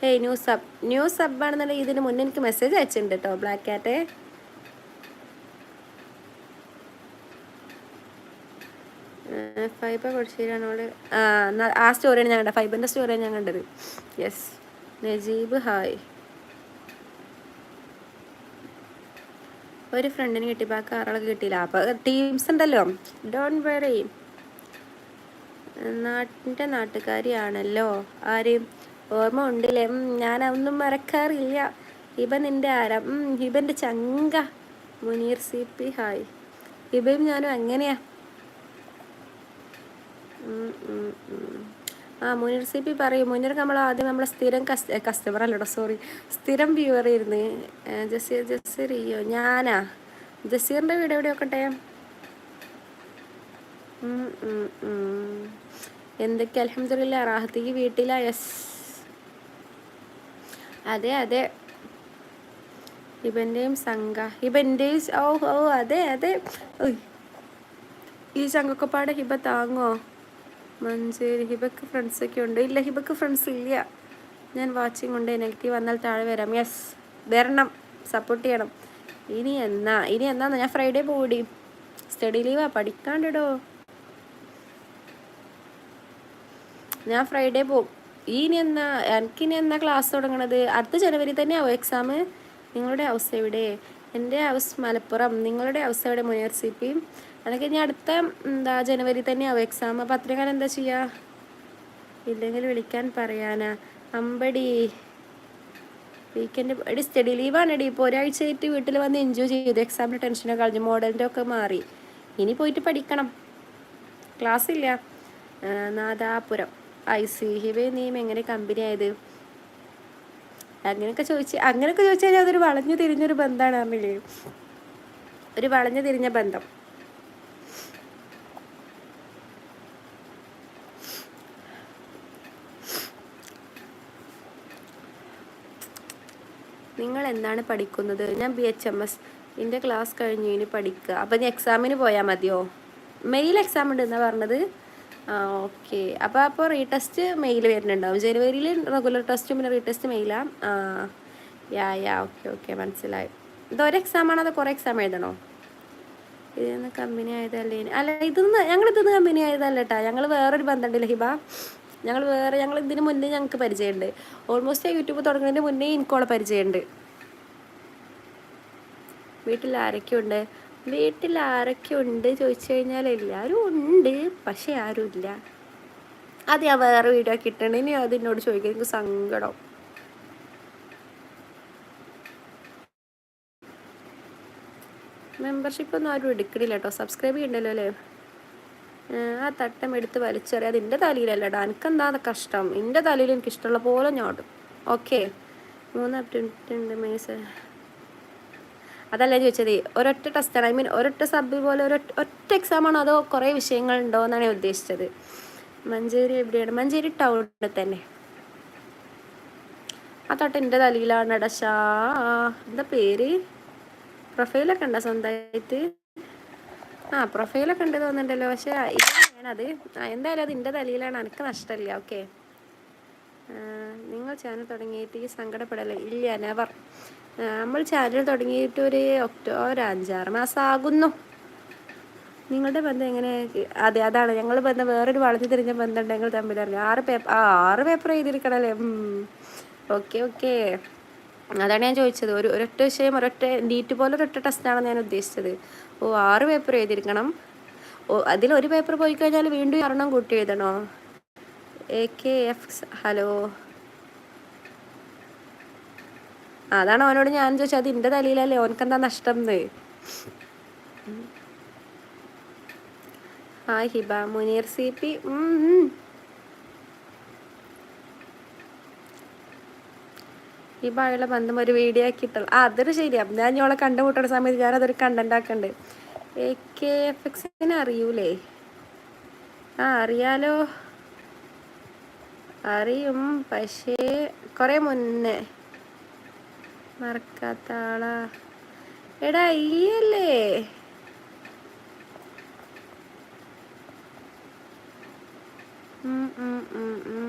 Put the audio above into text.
Hey new sub new sub ആണെന്നുണ്ടെങ്കിൽ ഇതിന് മുന്നേ എനിക്ക് മെസ്സേജ് അയച്ചിട്ടുണ്ട് കേട്ടോ ബ്ലാക്ക് ക്യാറ്റ് ഫൈബർ കൊടുശ്ശേരിയാണോട് ആ ആ സ്റ്റോറിയാണ് ഞാൻ കണ്ടത്. ഫൈബറിന്റെ സ്റ്റോറിയാണ് ഞാൻ കണ്ടത്. യെസ് നജീബ് ഹായ് ഒരു ഫ്രണ്ടിന് കിട്ടി ബാക്കി ആറാളൊക്കെ കിട്ടിയില്ല. അപ്പോൾ ടീംസ് ഉണ്ടല്ലോ. ഡോൺ വെറി നാട്ടിന്റെ നാട്ടുകാരിയാണല്ലോ. ആര്? ഓർമ്മ ഉണ്ടല്ലേ? ഞാൻ അതൊന്നും മറക്കാറില്ല. ഹിബ നിന്റെ ആരാ? ഉം, ഹിബന്റെ ചങ്ക. Muneer C P hi. ഹിബയും ഞാനും ഉം. ആ മുനീർ സി പി പറയും. മുനീർ നമ്മൾ ആദ്യം നമ്മളെ സ്ഥിരം കസ്റ്റ കസ്റ്റമർ അല്ലടോ സോറി സ്ഥിരം വ്യൂവർ ആയിരുന്നു. ജസീർ അയ്യോ ഞാനാ? ജസീറിന്റെ വീട് എവിടെ നോക്കട്ടെ. എന്തൊക്കെ? അലഹമില്ല റാഹത്തേക്ക് വീട്ടിലാ? യെസ്. അതെ അതെ. ഇവന്റെയും സംഘ ഇവന്റെയും ഓ ഓ അതെ അതെ. ഈ സംഘക്കൊപ്പാട് ഹിബ താങ്ങോ? മഞ്ചേരി ഹിബക്ക് ഫ്രണ്ട്സ് ഒക്കെ ഉണ്ട്. ഇല്ല ഹിബക്ക് ഫ്രണ്ട്സ് ഇല്ല. ഞാൻ വാച്ചിങ് ഉണ്ട്. നെഗറ്റീവ് വന്നാൽ താഴെ വരാം. യെസ് വരണം. സപ്പോർട്ട് ചെയ്യണം. ഇനി എന്നാ? ഇനി എന്നാന്ന് ഞാൻ ഫ്രൈഡേ പോടി സ്റ്റഡി ലീവാ പഠിക്കാണ്ടിടോ. ഞാൻ ഫ്രൈഡേ പോകും ഇനി എന്നാ എനിക്കിനി എന്നാ ക്ലാസ് തുടങ്ങണത്? അടുത്ത ജനുവരി തന്നെയാവും എക്സാം നിങ്ങളുടെ ഹൗസ് എവിടെ? എന്റെ ഹൗസ് മലപ്പുറം. നിങ്ങളുടെ ഹൗസ് എവിടെ മുനിയർ സി പി അതൊക്കെ ഇനി അടുത്ത എന്താ ജനുവരി തന്നെയാവും എക്സാം അപ്പം അത്രയും എന്താ ചെയ്യുക ഇല്ലെങ്കിൽ വിളിക്കാൻ പറയാനാ. അമ്പടി. വീക്കെൻഡ് എടി സ്റ്റഡി ലീവാണ് എടി. ഇപ്പോൾ ഒരാഴ്ചയായിട്ട് വീട്ടിൽ വന്ന് എൻജോയ് ചെയ്തു. എക്സാമിന്റെ ടെൻഷനൊക്കെ കളഞ്ഞു. മോഡലിന്റെ ഒക്കെ മാറി. ഇനി പോയിട്ട് പഠിക്കണം. ക്ലാസ് ഇല്ല. നാദാപുരം. ഐ സി ഹിവേ നീം എങ്ങനെ കമ്പനി ആയത്? അങ്ങനെയൊക്കെ ചോദിച്ച് അങ്ങനെയൊക്കെ ചോദിച്ചു കഴിഞ്ഞാൽ അതൊരു വളഞ്ഞു തിരിഞ്ഞൊരു ബന്ധമാണ് തമ്മിൽ ഒരു വളഞ്ഞു തിരിഞ്ഞ ബന്ധം. നിങ്ങൾ എന്താണ് പഠിക്കുന്നത്? ഞാൻ ബി എച്ച് എം എസ് എന്റെ ക്ലാസ് കഴിഞ്ഞു ഇനി പഠിക്കുക അപ്പം നീ എക്സാമിന് പോയാൽ മതിയോ? മെയിൽ എക്സാം ഉണ്ട് എന്നാണ് പറഞ്ഞത്. ആ ഓക്കെ. അപ്പോൾ അപ്പോൾ റീടെസ്റ്റ് മെയിൽ വരുന്നുണ്ടാവും. ജനുവരിയിൽ റെഗുലർ ടെസ്റ്റും പിന്നെ റീടെസ്റ്റ് മെയിലാ ആ. യാ യാ ഓക്കെ ഓക്കെ മനസ്സിലായി. ഇത് ഒരു എക്സാമാണോ അതോ കുറേ എക്സാം എഴുതണോ? ഇതിന്ന് കമ്പനി ആയതല്ലേ? അല്ല ഇതൊന്ന് ഞങ്ങൾ ഇതൊന്ന് കമ്പനി ആയതല്ല കേട്ടോ ഞങ്ങൾ വേറൊരു ബന്ധമുണ്ടല്ലോ ഹിബ. ഞങ്ങൾ വേറെ ഞങ്ങൾ ഇതിന് മുന്നേ ഞങ്ങൾക്ക് പരിചയമുണ്ട്. ഓൾമോസ്റ്റ് യൂട്യൂബ് തുടങ്ങുന്നതിന് മുന്നേ എനിക്കോളെ പരിചയമുണ്ട്. വീട്ടിൽ ആരൊക്കെ ഉണ്ട് വീട്ടിൽ ആരൊക്കെ ഉണ്ട് ചോദിച്ചു കഴിഞ്ഞാൽ എല്ലാവരും ഉണ്ട് പക്ഷെ ആരും ഇല്ല അത് ഞാൻ വേറെ വീഡിയോ ഒക്കെ അത് എന്നോട് ചോദിക്കാൻ എനിക്ക് സങ്കടം. മെമ്പർഷിപ്പ് ഒന്നും ആരും എടുക്കണില്ല കേട്ടോ. സബ്സ്ക്രൈബ് ചെയ്യണ്ടല്ലോ അല്ലേ? ആ, തട്ടം എടുത്ത് വലിച്ചെറിയാം. അത് എന്റെ തലയിലല്ലടാ. എനിക്കെന്താ കഷ്ടം? എന്റെ തലയിൽ എനിക്ക് ഇഷ്ടമുള്ള പോലെ ഞാടും ഓക്കെ മൂന്ന് അപ്ഡേറ്റ് ഉണ്ട് മേസ് അതല്ല ചോദിച്ചത്? ഒരൊറ്റ ടെസ്റ്റാണ് ഐ മീൻ ഒരൊറ്റ സബ് പോലെ ഒരൊറ്റ ഒറ്റ എക്സാമാണോ അതോ കുറേ വിഷയങ്ങൾ ഉണ്ടോ എന്നാണ് ഞാൻ ഉദ്ദേശിച്ചത്. മഞ്ചേരി എവിടെയാണ്? മഞ്ചേരി ടൗണിൽ തന്നെ. ആ തൊട്ട് എന്റെ തലയിലാണ് ഡഷാ എന്താ പേര്? പ്രൊഫൈലൊക്കെ ഉണ്ടോ സ്വന്തമായിട്ട്? ആ പ്രൊഫൈലൊക്കെ ഉണ്ട് തോന്നുന്നുണ്ടല്ലോ. പക്ഷേ ഞാനത് എന്തായാലും അത് എന്റെ തലയിലാണ്. എനിക്ക് നഷ്ടമില്ല. ഓക്കെ നിങ്ങൾ ചാനൽ തുടങ്ങിയിട്ട് ഈ സങ്കടപ്പെടലേ ഇല്ല നെവർ നമ്മൾ ചാനൽ തുടങ്ങിയിട്ട് ഒരു ഒക്ടോബർ അഞ്ചാറ് മാസം ആകുന്നു നിങ്ങളുടെ ബന്ധം എങ്ങനെ? അതെ അതാണ്. ഞങ്ങൾ ബന്ധം വേറൊരു വളർത്തി തിരിഞ്ഞ ബന്ധം ഉണ്ടെങ്കിൽ അറിയാം. ആറ് പേപ്പർ ആ ആറ് പേപ്പർ എഴുതിയിരിക്കണല്ലേ? ഓക്കെ ഓക്കെ അതാണ് ഞാൻ ചോദിച്ചത്. ഒരു ഒരൊറ്റ വിഷയം ഒരൊറ്റ നീറ്റ് പോലെ ഒരൊറ്റ ടെസ്റ്റാണ് ഞാൻ ഉദ്ദേശിച്ചത്. ഓ ആറ് പേപ്പർ എഴുതിയിരിക്കണം. ഓ അതിലൊരു പേപ്പർ പോയി കഴിഞ്ഞാൽ വീണ്ടും ഒരെണ്ണം കൂട്ടി എഴുതണോ? എ കെ എഫ് ഹലോ അതാണ് അവനോട് ഞാൻ ചോദിച്ചത്. അത് എന്റെ തലയിലല്ലേ? ഓനക്കെന്താ നഷ്ടം എന്ന് ആ ഹിബ മുനീർ സി പി. ഹിബായുള്ള ബന്ധം ഒരു വീഡിയോ ആക്കിയിട്ടുള്ള ആ അതൊരു ശരിയാ. ഞാൻ ഞങ്ങളെ കണ്ടുമുട്ടുന്ന സമയത്ത് ഞാൻ അതൊരു കണ്ടന്റ് ആക്കണ്ട്. എ കെ എഫ് എക്സിനെ അറിയൂലേ? ആ അറിയാലോ. അറിയും പക്ഷേ കുറേ മുന്നേ. മറക്കാത്ത എടാ ഈ അല്ലേ ഉം, ഉം, ഉം, ഉം.